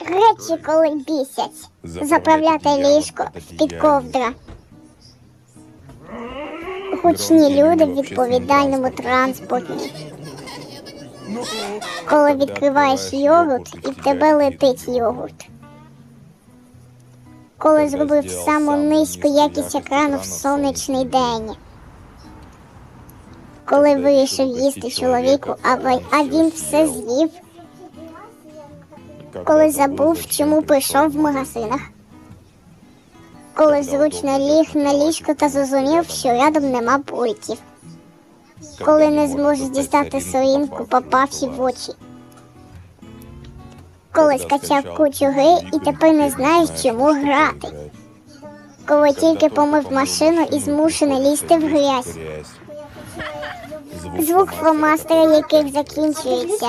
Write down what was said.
Речі, коли бісять. Заправляти ліжко під ковдра. Гучні люди в відповідальному транспорті. Коли відкриваєш йогурт і в тебе летить йогурт. Коли зробив саму низьку якість екрану в сонячний день. Коли вирішив їсти чоловіку, а а він все з'їв. Коли забув, чому прийшов в магазинах. Коли зручно ліг на ліжко та зрозумів, що рядом нема пультів. Коли не зможеш дістати сорінку, попавши в очі. Коли скачав кучу гри і тепер не знаєш, чому грати. Коли тільки помив машину і змушений лізти в грязь. Звук фломастера, який закінчується.